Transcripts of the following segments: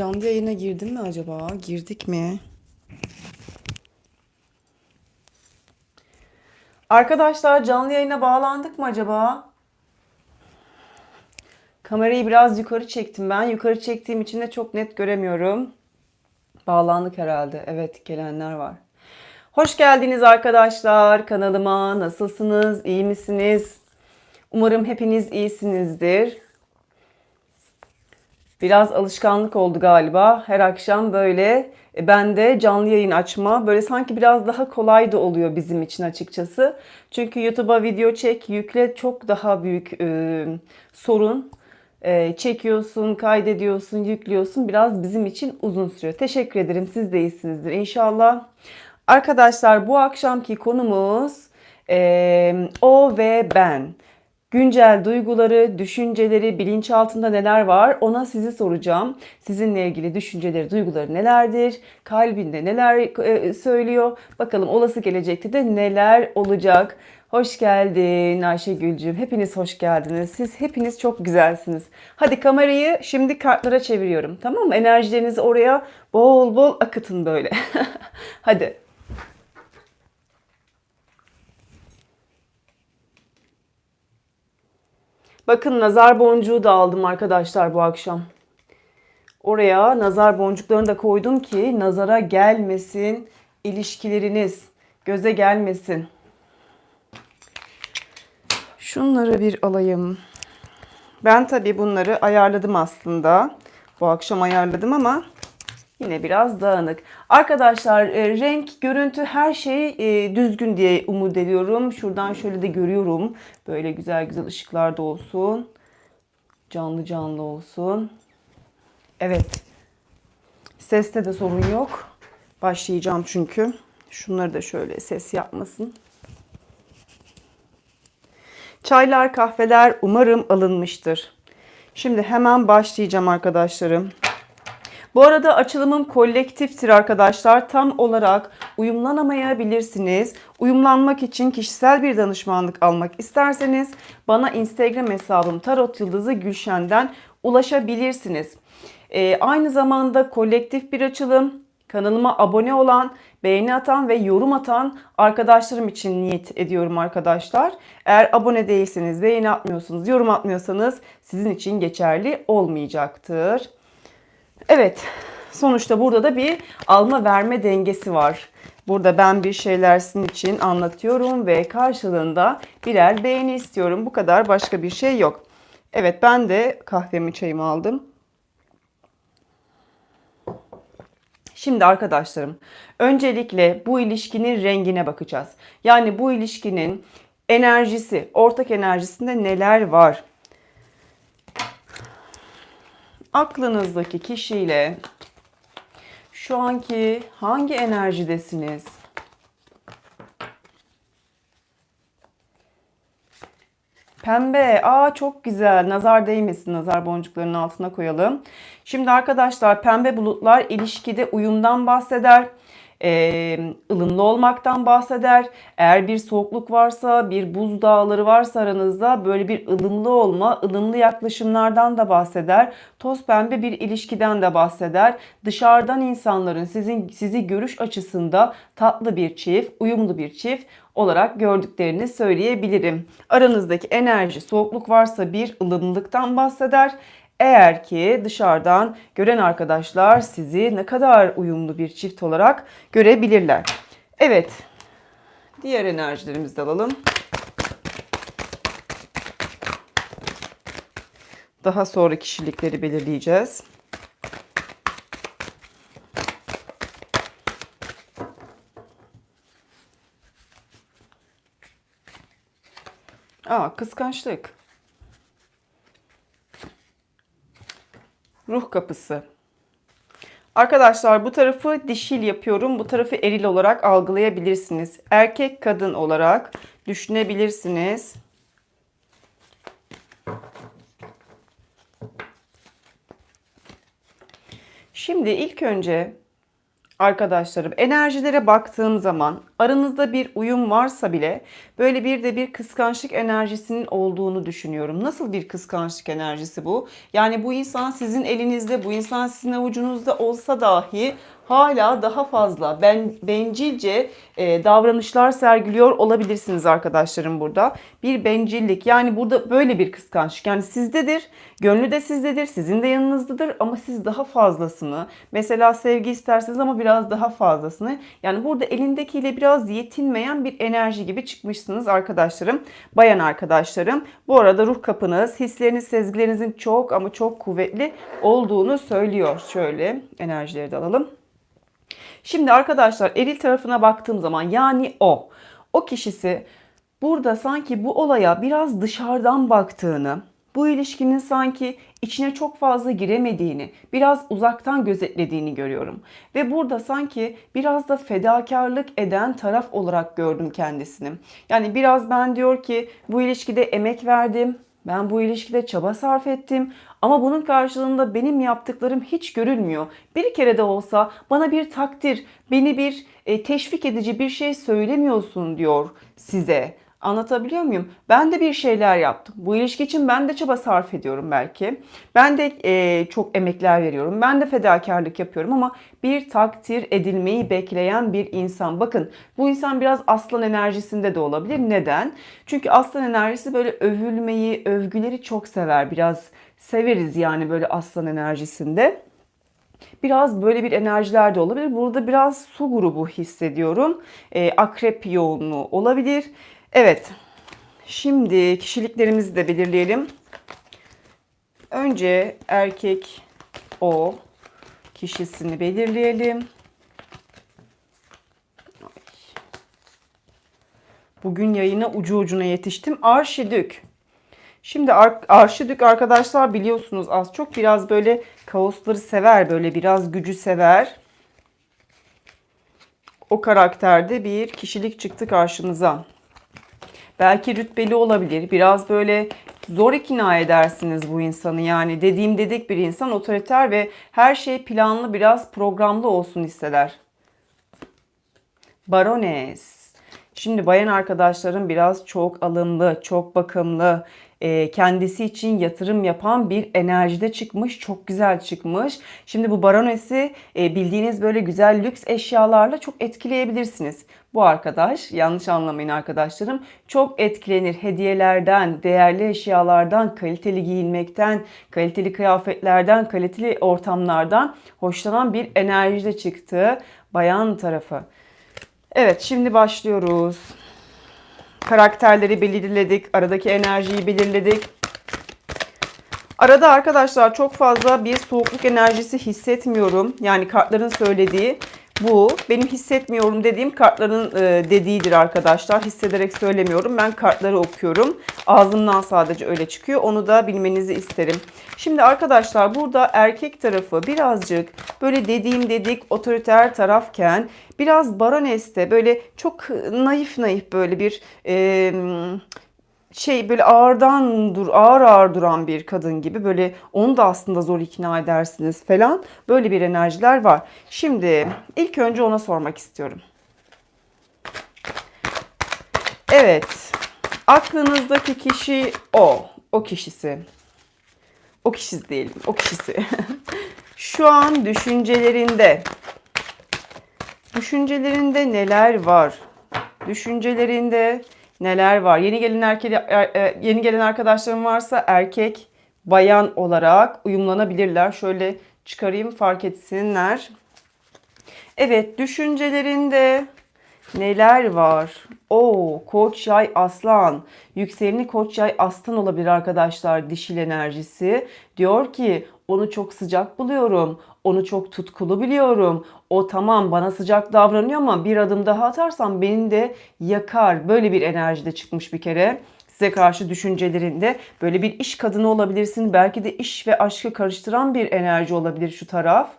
Canlı yayına girdim mi acaba? Girdik mi? Arkadaşlar canlı yayına bağlandık mı acaba? Kamerayı biraz yukarı çektim ben. Yukarı çektiğim için de çok net göremiyorum. Bağlandık herhalde. Evet gelenler var. Hoş geldiniz arkadaşlar kanalıma. Nasılsınız? İyi misiniz? Umarım hepiniz iyisinizdir. Biraz alışkanlık oldu galiba. Her akşam böyle e, ben de canlı yayın açma böyle sanki biraz daha kolay da oluyor bizim için açıkçası. Çünkü YouTube'a video çek, yükle çok daha büyük e, sorun. E, çekiyorsun, kaydediyorsun, yüklüyorsun. Biraz bizim için uzun sürüyor. Teşekkür ederim. Siz de iyisinizdir inşallah. Arkadaşlar bu akşamki konumuz e, o ve ben. Güncel duyguları, düşünceleri, bilinçaltında neler var ona sizi soracağım. Sizinle ilgili düşünceleri, duyguları nelerdir? Kalbinde neler e, söylüyor? Bakalım olası gelecekte de neler olacak? Hoş geldin Ayşegül'cüğüm. Hepiniz hoş geldiniz. Siz hepiniz çok güzelsiniz. Hadi kamerayı şimdi kartlara çeviriyorum. Tamam mı? Enerjilerinizi oraya bol bol akıtın böyle. Hadi. Bakın nazar boncuğu da aldım arkadaşlar bu akşam. Oraya nazar boncuklarını da koydum ki nazara gelmesin ilişkileriniz. Göze gelmesin. Şunları bir alayım. Ben tabii bunları ayarladım aslında. Bu akşam ayarladım ama yine biraz dağınık. Arkadaşlar e, renk, görüntü her şey e, düzgün diye umut ediyorum. Şuradan şöyle de görüyorum. Böyle güzel güzel ışıklar da olsun. Canlı canlı olsun. Evet. Seste de sorun yok. Başlayacağım çünkü. Şunları da şöyle ses yapmasın. Çaylar, kahveler umarım alınmıştır. Şimdi hemen başlayacağım arkadaşlarım. Bu arada açılımım kolektiftir arkadaşlar. Tam olarak uyumlanamayabilirsiniz. Uyumlanmak için kişisel bir danışmanlık almak isterseniz bana Instagram hesabım Tarot Yıldızı Gülşen'den ulaşabilirsiniz. Ee, aynı zamanda kolektif bir açılım. Kanalıma abone olan, beğeni atan ve yorum atan arkadaşlarım için niyet ediyorum arkadaşlar. Eğer abone değilseniz, beğeni atmıyorsunuz, yorum atmıyorsanız sizin için geçerli olmayacaktır. Evet, sonuçta burada da bir alma verme dengesi var. Burada ben bir şeyler sizin için anlatıyorum ve karşılığında birer beğeni istiyorum. Bu kadar başka bir şey yok. Evet ben de kahvemi çayımı aldım. Şimdi arkadaşlarım, öncelikle bu ilişkinin rengine bakacağız. Yani bu ilişkinin enerjisi, ortak enerjisinde neler var? Aklınızdaki kişiyle şu anki hangi enerjidesiniz? Pembe. Aa çok güzel. Nazar değmesin. Nazar boncuklarının altına koyalım. Şimdi arkadaşlar pembe bulutlar ilişkide uyumdan bahseder. Ee, ılımlı olmaktan bahseder. Eğer bir soğukluk varsa, bir buz dağları varsa aranızda böyle bir ılımlı olma, ılımlı yaklaşımlardan da bahseder. Toz pembe bir ilişkiden de bahseder. Dışarıdan insanların sizin sizi görüş açısında tatlı bir çift, uyumlu bir çift olarak gördüklerini söyleyebilirim. Aranızdaki enerji, soğukluk varsa bir ılımlılıktan bahseder. Eğer ki dışarıdan gören arkadaşlar sizi ne kadar uyumlu bir çift olarak görebilirler. Evet. Diğer enerjilerimizi de alalım. Daha sonra kişilikleri belirleyeceğiz. Aa, kıskançlık. Ruh kapısı. Arkadaşlar bu tarafı dişil yapıyorum. Bu tarafı eril olarak algılayabilirsiniz. Erkek kadın olarak düşünebilirsiniz. Şimdi ilk önce arkadaşlarım enerjilere baktığım zaman aranızda bir uyum varsa bile böyle bir de bir kıskançlık enerjisinin olduğunu düşünüyorum. Nasıl bir kıskançlık enerjisi bu? Yani bu insan sizin elinizde, bu insan sizin avucunuzda olsa dahi hala daha fazla ben bencilce e, davranışlar sergiliyor olabilirsiniz arkadaşlarım burada. Bir bencillik yani burada böyle bir kıskançlık yani sizdedir, gönlü de sizdedir, sizin de yanınızdadır ama siz daha fazlasını mesela sevgi istersiniz ama biraz daha fazlasını yani burada elindekiyle biraz yetinmeyen bir enerji gibi çıkmışsınız arkadaşlarım. Bayan arkadaşlarım bu arada ruh kapınız, hisleriniz, sezgilerinizin çok ama çok kuvvetli olduğunu söylüyor. Şöyle enerjileri de alalım. Şimdi arkadaşlar eril tarafına baktığım zaman yani o, o kişisi burada sanki bu olaya biraz dışarıdan baktığını, bu ilişkinin sanki içine çok fazla giremediğini, biraz uzaktan gözetlediğini görüyorum. Ve burada sanki biraz da fedakarlık eden taraf olarak gördüm kendisini. Yani biraz ben diyor ki bu ilişkide emek verdim, ben bu ilişkide çaba sarf ettim ama bunun karşılığında benim yaptıklarım hiç görülmüyor. Bir kere de olsa bana bir takdir, beni bir e, teşvik edici bir şey söylemiyorsun diyor size. Anlatabiliyor muyum? Ben de bir şeyler yaptım. Bu ilişki için ben de çaba sarf ediyorum belki. Ben de e, çok emekler veriyorum. Ben de fedakarlık yapıyorum ama bir takdir edilmeyi bekleyen bir insan. Bakın bu insan biraz aslan enerjisinde de olabilir. Neden? Çünkü aslan enerjisi böyle övülmeyi, övgüleri çok sever. Biraz severiz yani böyle aslan enerjisinde. Biraz böyle bir enerjiler de olabilir. Burada biraz su grubu hissediyorum. E, akrep yoğunluğu olabilir. Evet. Şimdi kişiliklerimizi de belirleyelim. Önce erkek o kişisini belirleyelim. Bugün yayına ucu ucuna yetiştim. Arşidük. Şimdi Ar Arşidük arkadaşlar biliyorsunuz az çok biraz böyle kaosları sever. Böyle biraz gücü sever. O karakterde bir kişilik çıktı karşınıza. Belki rütbeli olabilir. Biraz böyle zor ikna edersiniz bu insanı. Yani dediğim dedik bir insan otoriter ve her şey planlı biraz programlı olsun hisseder. Barones. Şimdi bayan arkadaşlarım biraz çok alımlı, çok bakımlı, e, kendisi için yatırım yapan bir enerjide çıkmış. Çok güzel çıkmış. Şimdi bu baronesi e, bildiğiniz böyle güzel lüks eşyalarla çok etkileyebilirsiniz. Bu arkadaş, yanlış anlamayın arkadaşlarım, çok etkilenir hediyelerden, değerli eşyalardan, kaliteli giyinmekten, kaliteli kıyafetlerden, kaliteli ortamlardan hoşlanan bir enerjide çıktı bayan tarafı. Evet, şimdi başlıyoruz. Karakterleri belirledik, aradaki enerjiyi belirledik. Arada arkadaşlar çok fazla bir soğukluk enerjisi hissetmiyorum. Yani kartların söylediği bu. Benim hissetmiyorum dediğim kartların e, dediğidir arkadaşlar. Hissederek söylemiyorum. Ben kartları okuyorum. Ağzımdan sadece öyle çıkıyor. Onu da bilmenizi isterim. Şimdi arkadaşlar burada erkek tarafı birazcık böyle dediğim dedik otoriter tarafken biraz baroneste böyle çok naif naif böyle bir... E, şey böyle ağırdan dur ağır ağır duran bir kadın gibi böyle onu da aslında zor ikna edersiniz falan böyle bir enerjiler var. Şimdi ilk önce ona sormak istiyorum. Evet. Aklınızdaki kişi o. O kişisi. O kişisi diyelim. O kişisi. Şu an düşüncelerinde düşüncelerinde neler var? Düşüncelerinde neler var? Yeni gelen erkek er, e, yeni gelen arkadaşlarım varsa erkek, bayan olarak uyumlanabilirler. Şöyle çıkarayım fark etsinler. Evet, düşüncelerinde neler var? O Koç Yay Aslan. Yükseleni Koç Yay Aslan olabilir arkadaşlar dişil enerjisi. Diyor ki onu çok sıcak buluyorum. Onu çok tutkulu biliyorum. O tamam bana sıcak davranıyor ama bir adım daha atarsam beni de yakar. Böyle bir enerjide çıkmış bir kere size karşı düşüncelerinde böyle bir iş kadını olabilirsin. Belki de iş ve aşkı karıştıran bir enerji olabilir şu taraf.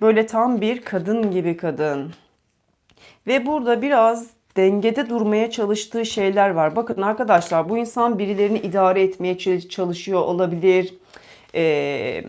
Böyle tam bir kadın gibi kadın. Ve burada biraz dengede durmaya çalıştığı şeyler var. Bakın arkadaşlar bu insan birilerini idare etmeye çalışıyor olabilir. Ee,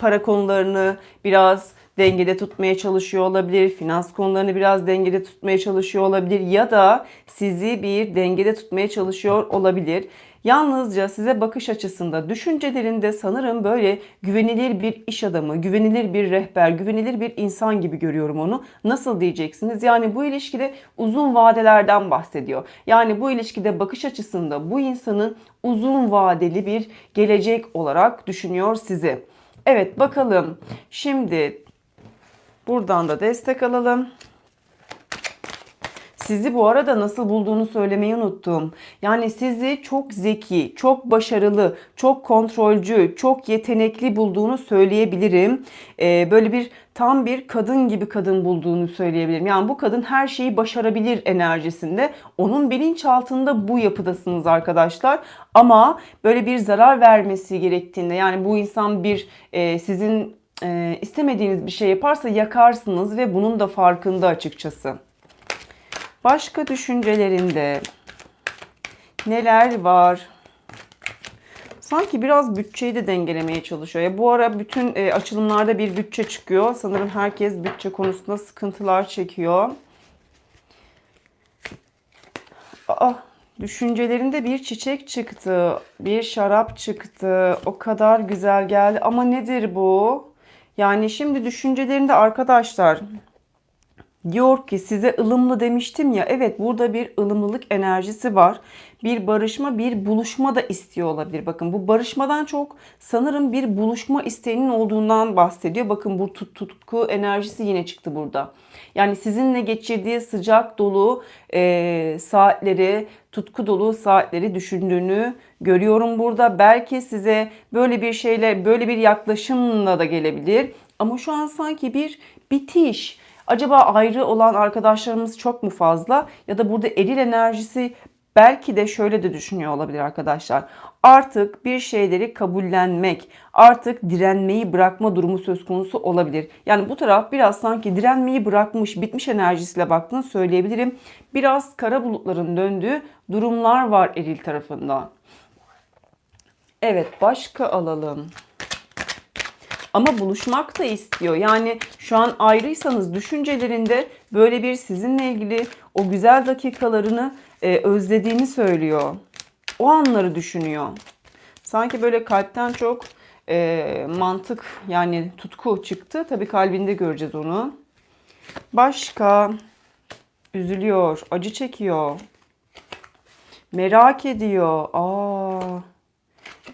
para konularını biraz dengede tutmaya çalışıyor olabilir. Finans konularını biraz dengede tutmaya çalışıyor olabilir ya da sizi bir dengede tutmaya çalışıyor olabilir. Yalnızca size bakış açısında, düşüncelerinde sanırım böyle güvenilir bir iş adamı, güvenilir bir rehber, güvenilir bir insan gibi görüyorum onu. Nasıl diyeceksiniz? Yani bu ilişkide uzun vadelerden bahsediyor. Yani bu ilişkide bakış açısında bu insanın uzun vadeli bir gelecek olarak düşünüyor sizi. Evet bakalım. Şimdi buradan da destek alalım. Sizi bu arada nasıl bulduğunu söylemeyi unuttum. Yani sizi çok zeki, çok başarılı, çok kontrolcü, çok yetenekli bulduğunu söyleyebilirim. Ee, böyle bir tam bir kadın gibi kadın bulduğunu söyleyebilirim. Yani bu kadın her şeyi başarabilir enerjisinde. Onun bilinçaltında bu yapıdasınız arkadaşlar. Ama böyle bir zarar vermesi gerektiğinde yani bu insan bir e, sizin e, istemediğiniz bir şey yaparsa yakarsınız ve bunun da farkında açıkçası. Başka düşüncelerinde neler var? Sanki biraz bütçeyi de dengelemeye çalışıyor. Ya bu ara bütün e, açılımlarda bir bütçe çıkıyor. Sanırım herkes bütçe konusunda sıkıntılar çekiyor. Aa, düşüncelerinde bir çiçek çıktı, bir şarap çıktı. O kadar güzel geldi. Ama nedir bu? Yani şimdi düşüncelerinde arkadaşlar Diyor ki size ılımlı demiştim ya. Evet burada bir ılımlılık enerjisi var. Bir barışma, bir buluşma da istiyor olabilir. Bakın bu barışmadan çok sanırım bir buluşma isteğinin olduğundan bahsediyor. Bakın bu tut, tutku enerjisi yine çıktı burada. Yani sizinle geçirdiği sıcak dolu e, saatleri, tutku dolu saatleri düşündüğünü görüyorum burada. Belki size böyle bir şeyle, böyle bir yaklaşımla da gelebilir. Ama şu an sanki bir bitiş, Acaba ayrı olan arkadaşlarımız çok mu fazla ya da burada eril enerjisi belki de şöyle de düşünüyor olabilir arkadaşlar. Artık bir şeyleri kabullenmek, artık direnmeyi bırakma durumu söz konusu olabilir. Yani bu taraf biraz sanki direnmeyi bırakmış, bitmiş enerjisiyle baktığını söyleyebilirim. Biraz kara bulutların döndüğü durumlar var eril tarafında. Evet başka alalım. Ama buluşmak da istiyor. Yani şu an ayrıysanız düşüncelerinde böyle bir sizinle ilgili o güzel dakikalarını e, özlediğini söylüyor. O anları düşünüyor. Sanki böyle kalpten çok e, mantık yani tutku çıktı. Tabii kalbinde göreceğiz onu. Başka üzülüyor, acı çekiyor. Merak ediyor. Aa.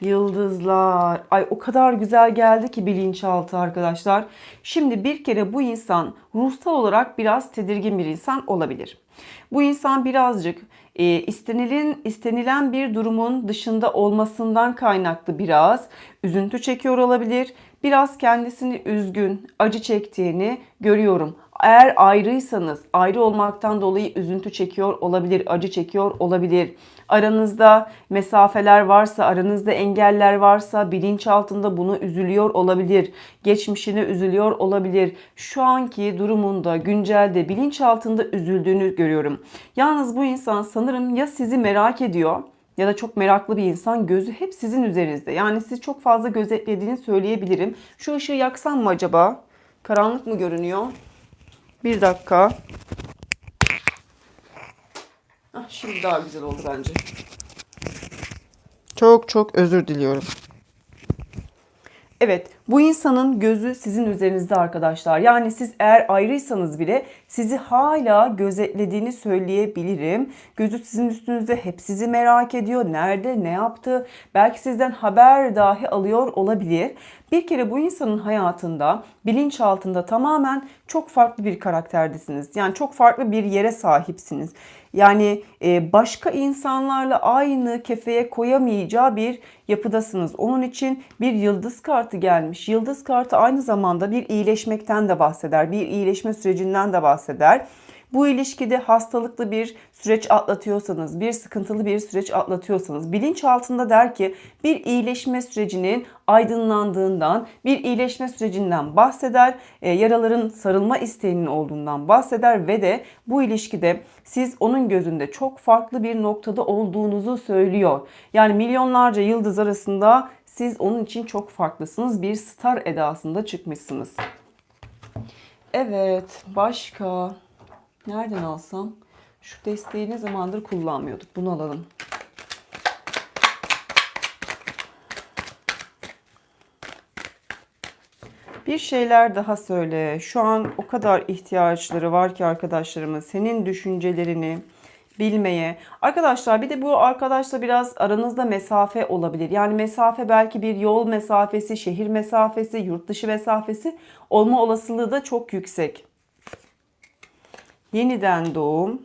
Yıldızlar. Ay o kadar güzel geldi ki bilinçaltı arkadaşlar. Şimdi bir kere bu insan ruhsal olarak biraz tedirgin bir insan olabilir. Bu insan birazcık e, istenilen, istenilen bir durumun dışında olmasından kaynaklı biraz üzüntü çekiyor olabilir. Biraz kendisini üzgün, acı çektiğini görüyorum. Eğer ayrıysanız ayrı olmaktan dolayı üzüntü çekiyor olabilir, acı çekiyor olabilir. Aranızda mesafeler varsa, aranızda engeller varsa bilinç altında bunu üzülüyor olabilir. Geçmişine üzülüyor olabilir. Şu anki durumunda, güncelde bilinç altında üzüldüğünü görüyorum. Yalnız bu insan sanırım ya sizi merak ediyor ya da çok meraklı bir insan gözü hep sizin üzerinizde. Yani sizi çok fazla gözetlediğini söyleyebilirim. Şu ışığı yaksam mı acaba? Karanlık mı görünüyor? Bir dakika. Ah, şimdi daha güzel oldu bence. Çok çok özür diliyorum. Evet, bu insanın gözü sizin üzerinizde arkadaşlar. Yani siz eğer ayrıysanız bile sizi hala gözetlediğini söyleyebilirim. Gözü sizin üstünüzde hep sizi merak ediyor. Nerede, ne yaptı? Belki sizden haber dahi alıyor olabilir. Bir kere bu insanın hayatında, bilinç altında tamamen çok farklı bir karakterdesiniz. Yani çok farklı bir yere sahipsiniz. Yani e, başka insanlarla aynı kefeye koyamayacağı bir yapıdasınız. Onun için bir yıldız kartı gelmiş. Yıldız kartı aynı zamanda bir iyileşmekten de bahseder. Bir iyileşme sürecinden de bahseder. Bu ilişkide hastalıklı bir süreç atlatıyorsanız, bir sıkıntılı bir süreç atlatıyorsanız bilinç altında der ki bir iyileşme sürecinin aydınlandığından, bir iyileşme sürecinden bahseder, e, yaraların sarılma isteğinin olduğundan bahseder ve de bu ilişkide siz onun gözünde çok farklı bir noktada olduğunuzu söylüyor. Yani milyonlarca yıldız arasında siz onun için çok farklısınız. Bir star edasında çıkmışsınız. Evet, başka nereden alsam? Şu desteği ne zamandır kullanmıyorduk. Bunu alalım. Bir şeyler daha söyle. Şu an o kadar ihtiyaçları var ki arkadaşlarımın senin düşüncelerini bilmeye. Arkadaşlar bir de bu arkadaşla biraz aranızda mesafe olabilir. Yani mesafe belki bir yol mesafesi, şehir mesafesi, yurt dışı mesafesi olma olasılığı da çok yüksek. Yeniden doğum.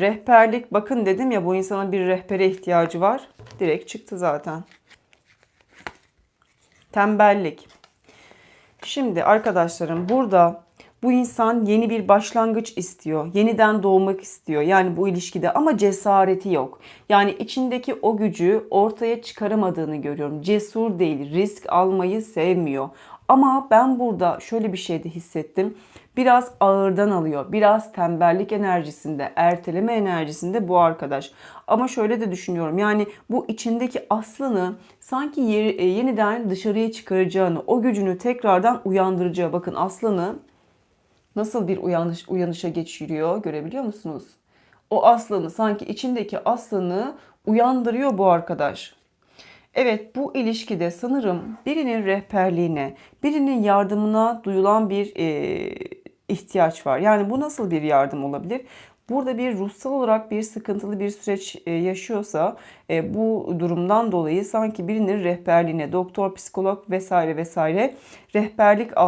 Rehberlik bakın dedim ya bu insana bir rehbere ihtiyacı var. Direkt çıktı zaten. Tembellik. Şimdi arkadaşlarım burada bu insan yeni bir başlangıç istiyor. Yeniden doğmak istiyor. Yani bu ilişkide ama cesareti yok. Yani içindeki o gücü ortaya çıkaramadığını görüyorum. Cesur değil, risk almayı sevmiyor. Ama ben burada şöyle bir şey de hissettim. Biraz ağırdan alıyor. Biraz tembellik enerjisinde, erteleme enerjisinde bu arkadaş. Ama şöyle de düşünüyorum. Yani bu içindeki aslını sanki e, yeniden dışarıya çıkaracağını, o gücünü tekrardan uyandıracağı. Bakın aslanı nasıl bir uyanış, uyanışa geçiriyor görebiliyor musunuz? O aslanı sanki içindeki aslanı uyandırıyor bu arkadaş. Evet bu ilişkide sanırım birinin rehberliğine, birinin yardımına duyulan bir e, ihtiyaç var. Yani bu nasıl bir yardım olabilir? Burada bir ruhsal olarak bir sıkıntılı bir süreç e, yaşıyorsa e, bu durumdan dolayı sanki birinin rehberliğine, doktor, psikolog vesaire vesaire rehberlik al